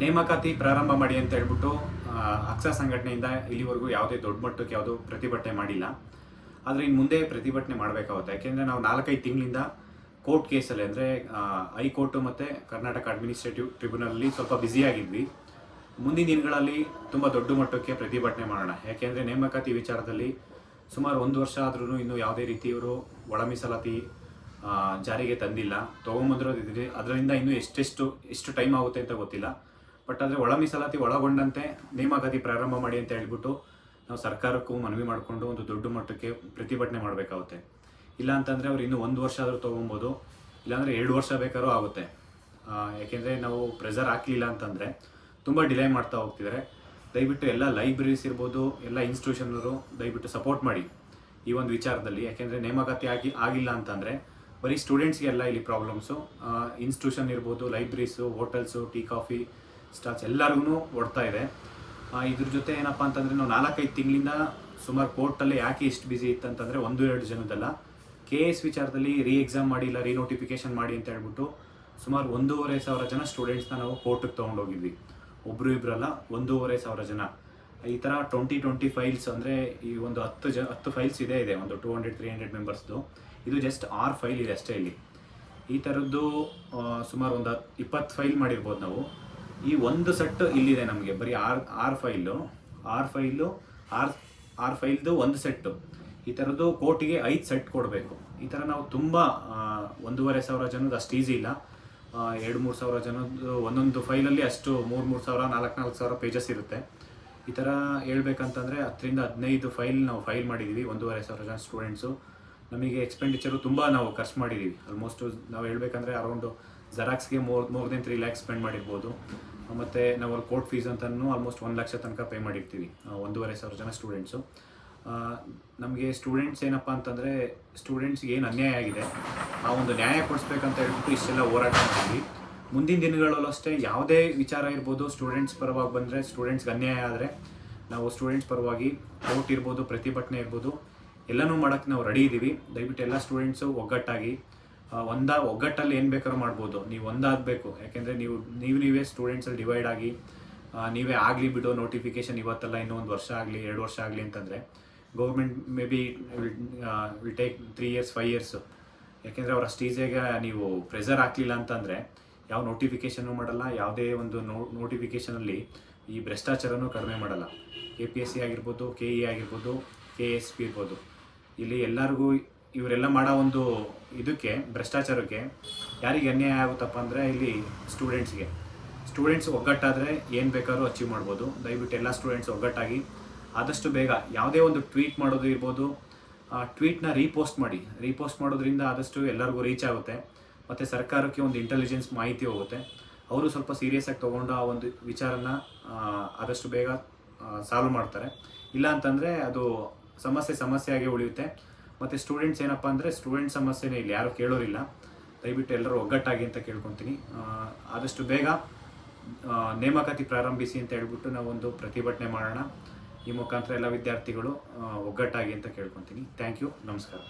ನೇಮಕಾತಿ ಪ್ರಾರಂಭ ಮಾಡಿ ಅಂತ ಹೇಳ್ಬಿಟ್ಟು ಅಕ್ಷರ ಸಂಘಟನೆಯಿಂದ ಇಲ್ಲಿವರೆಗೂ ಯಾವುದೇ ದೊಡ್ಡ ಮಟ್ಟಕ್ಕೆ ಯಾವುದೂ ಪ್ರತಿಭಟನೆ ಮಾಡಿಲ್ಲ. ಆದರೆ ಇನ್ನು ಮುಂದೆ ಪ್ರತಿಭಟನೆ ಮಾಡಬೇಕಾಗುತ್ತೆ. ಯಾಕೆಂದರೆ ನಾವು ನಾಲ್ಕೈದು ತಿಂಗಳಿಂದ ಕೋರ್ಟ್ ಕೇಸಲ್ಲಿ ಅಂದರೆ ಹೈಕೋರ್ಟು ಮತ್ತು ಕರ್ನಾಟಕ ಅಡ್ಮಿನಿಸ್ಟ್ರೇಟಿವ್ ಟ್ರಿಬ್ಯುನಲಲ್ಲಿ ಸ್ವಲ್ಪ ಬ್ಯುಸಿಯಾಗಿದ್ವಿ ಮುಂದಿನ ದಿನಗಳಲ್ಲಿ ತುಂಬ ದೊಡ್ಡ ಮಟ್ಟಕ್ಕೆ ಪ್ರತಿಭಟನೆ ಮಾಡೋಣ. ಯಾಕೆಂದರೆ ನೇಮಕಾತಿ ವಿಚಾರದಲ್ಲಿ ಸುಮಾರು ಒಂದು ವರ್ಷ ಆದ್ರೂ ಇನ್ನೂ ಯಾವುದೇ ರೀತಿಯವರು ಒಳ ಮೀಸಲಾತಿ ಜಾರಿಗೆ ತಂದಿಲ್ಲ. ತೊಗೊಂಬಂದಿರೋದಿದೆ ಅದರಿಂದ ಇನ್ನೂ ಎಷ್ಟೆಷ್ಟು, ಎಷ್ಟು ಟೈಮ್ ಆಗುತ್ತೆ ಅಂತ ಗೊತ್ತಿಲ್ಲ. ಬಟ್ ಆದರೆ ಒಳ ಮೀಸಲಾತಿ ಒಳಗೊಂಡಂತೆ ನೇಮಕಾತಿ ಪ್ರಾರಂಭ ಮಾಡಿ ಅಂತ ಹೇಳ್ಬಿಟ್ಟು ನಾವು ಸರ್ಕಾರಕ್ಕೂ ಮನವಿ ಮಾಡಿಕೊಂಡು ಒಂದು ದೊಡ್ಡ ಮಟ್ಟಕ್ಕೆ ಪ್ರತಿಭಟನೆ ಮಾಡಬೇಕಾಗುತ್ತೆ. ಇಲ್ಲ ಅಂತಂದರೆ ಅವ್ರು ಇನ್ನೂ ಒಂದು ವರ್ಷ ಆದರೂ ತೊಗೊಬೋದು. ಇಲ್ಲಾಂದರೆ ಎರಡು ವರ್ಷ ಬೇಕಾದ್ರೂ ಆಗುತ್ತೆ. ಯಾಕೆಂದರೆ ನಾವು ಪ್ರೆಸರ್ ಹಾಕಲಿಲ್ಲ ಅಂತಂದರೆ ತುಂಬ ಡಿಲೇ ಮಾಡ್ತಾ ಹೋಗ್ತಿದ್ದಾರೆ ದಯವಿಟ್ಟು ಎಲ್ಲ ಲೈಬ್ರರೀಸ್ ಇರ್ಬೋದು, ಎಲ್ಲ ಇನ್ಸ್ಟಿಟ್ಯೂಷನ್ನವರು ದಯವಿಟ್ಟು ಸಪೋರ್ಟ್ ಮಾಡಿ ಈ ಒಂದು ವಿಚಾರದಲ್ಲಿ. ಯಾಕೆಂದರೆ ನೇಮಕಾತಿ ಆಗಿ, ಆಗಿಲ್ಲ ಅಂತಂದರೆ ಬರೀ ಸ್ಟೂಡೆಂಟ್ಸ್ಗೆಲ್ಲ ಇಲ್ಲಿ ಪ್ರಾಬ್ಲಮ್ಸು ಇನ್ಸ್ಟಿಟ್ಯೂಷನ್ ಇರ್ಬೋದು libraries hotels tea coffee stalls ಎಲ್ಲರಿಗೂ ಓಡ್ತಾ ಇದೆ. ಇದ್ರ ಜೊತೆ ಏನಪ್ಪ ಅಂತಂದರೆ ನಾವು ನಾಲ್ಕೈದು ತಿಂಗಳಿಂದ ಸುಮಾರು ಕೋರ್ಟಲ್ಲಿ ಯಾಕೆ ಇಷ್ಟು ಬ್ಯುಸಿ ಇತ್ತಂತಂದರೆ ಒಂದು ಎರಡು ಜನದಲ್ಲ. ಕೆ ಎಸ್ ವಿಚಾರದಲ್ಲಿ ರೀ ಎಕ್ಸಾಮ್ ಮಾಡಿ ಇಲ್ಲ ರೀನೋಟಿಫಿಕೇಷನ್ ಮಾಡಿ ಅಂತ ಹೇಳ್ಬಿಟ್ಟು ಸುಮಾರು ಒಂದೂವರೆ ಸಾವಿರ ಜನ ಸ್ಟೂಡೆಂಟ್ಸ್ನ ನಾವು ಕೋರ್ಟಿಗೆ ತೊಗೊಂಡೋಗಿದ್ವಿ. ಒಬ್ಬರು ಇಬ್ಬರಲ್ಲ ಒಂದೂವರೆ ಸಾವಿರ ಜನ. ಈ ಥರ ಟ್ವೆಂಟಿ ಟ್ವೆಂಟಿ ಫೈಲ್ಸ್ ಅಂದರೆ ಈ ಒಂದು ಹತ್ತು ಜ, ಹತ್ತು ಫೈಲ್ಸ್ ಇದೆ ಇದೆ. ಒಂದು ಟೂ ಹಂಡ್ರೆಡ್ ತ್ರೀ ಹಂಡ್ರೆಡ್ ಮೆಂಬರ್ಸ್ದು ಇದು ಜಸ್ಟ್ ಆರು ಫೈಲ್ ಇದೆ ಅಷ್ಟೇ ಇಲ್ಲಿ. ಈ ಥರದ್ದು ಸುಮಾರು ಒಂದು ಇಪ್ಪತ್ತು ಫೈಲ್ ಮಾಡಿರ್ಬೋದು ನಾವು. ಈ ಒಂದು ಸೆಟ್ ಇಲ್ಲಿದೆ ನಮಗೆ, ಬರೀ ಆರು ಆರು ಫೈಲು ಆರು ಫೈಲು ಆರು ಆರು ಫೈಲ್ದು ಒಂದು ಸೆಟ್ಟು ಈ ಥರದ್ದು ಕೋಟಿಗೆ ಐದು ಸೆಟ್ ಕೊಡಬೇಕು. ಈ ಥರ ನಾವು ತುಂಬ ಒಂದೂವರೆ ಸಾವಿರ ಜನದ್ದು ಅಷ್ಟು ಈಸಿ ಇಲ್ಲ. ಎರಡು, ಮೂರು ಸಾವಿರ ಜನದ್ದು ಒಂದೊಂದು ಫೈಲಲ್ಲಿ ಅಷ್ಟು ಮೂರು ಮೂರು ಸಾವಿರ, ನಾಲ್ಕು ನಾಲ್ಕು ಸಾವಿರ ಪೇಜಸ್ ಇರುತ್ತೆ. ಈ ಥರ ಹೇಳ್ಬೇಕಂತಂದರೆ ಹತ್ತರಿಂದ ಹದಿನೈದು ಫೈಲ್ ನಾವು ಫೈಲ್ ಮಾಡಿದ್ದೀವಿ ಒಂದೂವರೆ ಸಾವಿರ ಜನ ಸ್ಟೂಡೆಂಟ್ಸು. ನಮಗೆ ಎಕ್ಸ್ಪೆಂಡಿಚರು ತುಂಬ ನಾವು ಖರ್ಚು ಮಾಡಿದ್ದೀವಿ ಆಲ್ಮೋಸ್ಟ್ ನಾವು ಹೇಳ್ಬೇಕಂದ್ರೆ around ಜೆರಾಕ್ಸ್ಗೆ more more than three lakhs spend ಮಾಡಿರ್ಬೋದು. ಮತ್ತು ನಾವು ಅಲ್ಲಿ ಕೋರ್ಟ್ ಫೀಸ್ ಅಂತಲೂ ಆಲ್ಮೋಸ್ಟ್ ಒಂದು ಲಕ್ಷ ತನಕ ಪೇ ಮಾಡಿರ್ತೀವಿ ಒಂದೂವರೆ ಸಾವಿರ ಜನ ಸ್ಟೂಡೆಂಟ್ಸು. ನಮಗೆ ಸ್ಟೂಡೆಂಟ್ಸ್ ಏನಪ್ಪ ಅಂತಂದರೆ ಸ್ಟೂಡೆಂಟ್ಸ್ಗೆ ಏನು ಅನ್ಯಾಯ ಆಗಿದೆ, ಆ ಒಂದು ನ್ಯಾಯ ಕೊಡಿಸ್ಬೇಕಂತ ಹೇಳ್ಬಿಟ್ಟು ಇಷ್ಟೆಲ್ಲ ಹೋರಾಟ ಮಾಡಿದ್ವಿ. ಮುಂದಿನ ದಿನಗಳಲ್ಲೂ ಅಷ್ಟೇ ಯಾವುದೇ ವಿಚಾರ ಇರ್ಬೋದು ಸ್ಟೂಡೆಂಟ್ಸ್ ಪರವಾಗಿ ಬಂದರೆ ಸ್ಟೂಡೆಂಟ್ಸ್ಗೆ ಅನ್ಯಾಯ ಆದರೆ ನಾವು ಸ್ಟೂಡೆಂಟ್ಸ್ ಪರವಾಗಿ ಕೋರ್ಟ್ ಇರ್ಬೋದು, ಪ್ರತಿಭಟನೆ ಇರ್ಬೋದು, ಎಲ್ಲನೂ ಮಾಡೋಕ್ಕೆ ನಾವು ರೆಡಿ ಇದ್ದೀವಿ ದಯವಿಟ್ಟು ಎಲ್ಲ ಸ್ಟೂಡೆಂಟ್ಸು ಒಗ್ಗಟ್ಟಾಗಿ ಒಂದ ಒಗ್ಗಟ್ಟಲ್ಲಿ ಏನು ಬೇಕಾದ್ರೂ ಮಾಡ್ಬೋದು. ನೀವು ಒಂದಾಗಬೇಕು. ಯಾಕೆಂದರೆ ನೀವು ನೀವು ನೀವೇ ಸ್ಟೂಡೆಂಟ್ಸಲ್ಲಿ ಡಿವೈಡ್ ಆಗಿ ನೀವೇ ಆಗಲಿ ಬಿಡೋ ನೋಟಿಫಿಕೇಶನ್ ಇವತ್ತಲ್ಲ, ಇನ್ನೂ ಒಂದು ವರ್ಷ ಆಗಲಿ, ಎರಡು ವರ್ಷ ಆಗಲಿ ಅಂತಂದರೆ government may be will take three years five years ಯಾಕೆಂದರೆ ಅವ್ರು ಅಷ್ಟು ನೀವು ಪ್ರೆಸರ್ ಹಾಕಲಿಲ್ಲ ಅಂತಂದರೆ ಯಾವ ನೋಟಿಫಿಕೇಶನ್ ಮಾಡಲ್ಲ, ಯಾವುದೇ ಒಂದು ನೋ ನೋಟಿಫಿಕೇಷನಲ್ಲಿ ಈ ಭ್ರಷ್ಟಾಚಾರನೂ ಕಡಿಮೆ ಮಾಡಲ್ಲ. ಕೆ ಪಿ ಎಸ್ ಸಿ ಆಗಿರ್ಬೋದು ಕೆ ಇ ಆಗಿರ್ಬೋದು ಕೆ ಎಸ್ ಪಿ ಇರ್ಬೋದು. ಇಲ್ಲಿ ಎಲ್ಲರಿಗೂ ಇವರೆಲ್ಲ ಮಾಡೋ ಒಂದು ಇದಕ್ಕೆ, ಭ್ರಷ್ಟಾಚಾರಕ್ಕೆ ಯಾರಿಗೆ ಅನ್ಯಾಯ ಆಗುತ್ತಪ್ಪ ಅಂದರೆ ಇಲ್ಲಿ ಸ್ಟೂಡೆಂಟ್ಸ್ಗೆ ಸ್ಟೂಡೆಂಟ್ಸ್ ಒಗ್ಗಟ್ಟಾದರೆ ಏನು ಬೇಕಾದ್ರೂ ಅಚೀವ್ ಮಾಡ್ಬೋದು. ದಯವಿಟ್ಟು ಎಲ್ಲ ಸ್ಟೂಡೆಂಟ್ಸ್ ಒಗ್ಗಟ್ಟಾಗಿ ಆದಷ್ಟು ಬೇಗ ಯಾವುದೇ ಒಂದು ಟ್ವೀಟ್ ಮಾಡೋದು ಇರ್ಬೋದು ಟ್ವೀಟ್ನ ರೀಪೋಸ್ಟ್ ಮಾಡಿ. ರೀಪೋಸ್ಟ್ ಮಾಡೋದ್ರಿಂದ ಆದಷ್ಟು ಎಲ್ಲರಿಗೂ ರೀಚ್ ಆಗುತ್ತೆ. ಮತ್ತು ಸರ್ಕಾರಕ್ಕೆ ಒಂದು ಇಂಟೆಲಿಜೆನ್ಸ್ ಮಾಹಿತಿ ಹೋಗುತ್ತೆ. ಅವರು ಸ್ವಲ್ಪ ಸೀರಿಯಸ್ ಆಗಿ ತೊಗೊಂಡು ಆ ಒಂದು ವಿಚಾರನ ಆದಷ್ಟು ಬೇಗ ಸಾಲ್ವ್ ಮಾಡ್ತಾರೆ. ಇಲ್ಲ ಅಂತಂದರೆ ಅದು ಸಮಸ್ಯೆ ಸಮಸ್ಯೆಯಾಗಿ ಉಳಿಯುತ್ತೆ. ಮತ್ತು ಸ್ಟೂಡೆಂಟ್ಸ್ ಏನಪ್ಪ ಅಂದರೆ ಸ್ಟೂಡೆಂಟ್ ಸಮಸ್ಯೆನೇ ಇಲ್ಲಿ ಯಾರು ಕೇಳೋರಿಲ್ಲ. ದಯವಿಟ್ಟು ಎಲ್ಲರೂ ಒಗ್ಗಟ್ಟಾಗಿ ಅಂತ ಕೇಳ್ಕೊತೀನಿ. ಆದಷ್ಟು ಬೇಗ ನೇಮಕಾತಿ ಪ್ರಾರಂಭಿಸಿ ಅಂತ ಹೇಳ್ಬಿಟ್ಟು ನಾವೊಂದು ಪ್ರತಿಭಟನೆ ಮಾಡೋಣ. ಈ ಮುಖಾಂತರ ಎಲ್ಲ ವಿದ್ಯಾರ್ಥಿಗಳು ಒಗ್ಗಟ್ಟಾಗಿ ಅಂತ ಕೇಳ್ಕೊತೀನಿ. ಥ್ಯಾಂಕ್ ಯು ನಮಸ್ಕಾರ.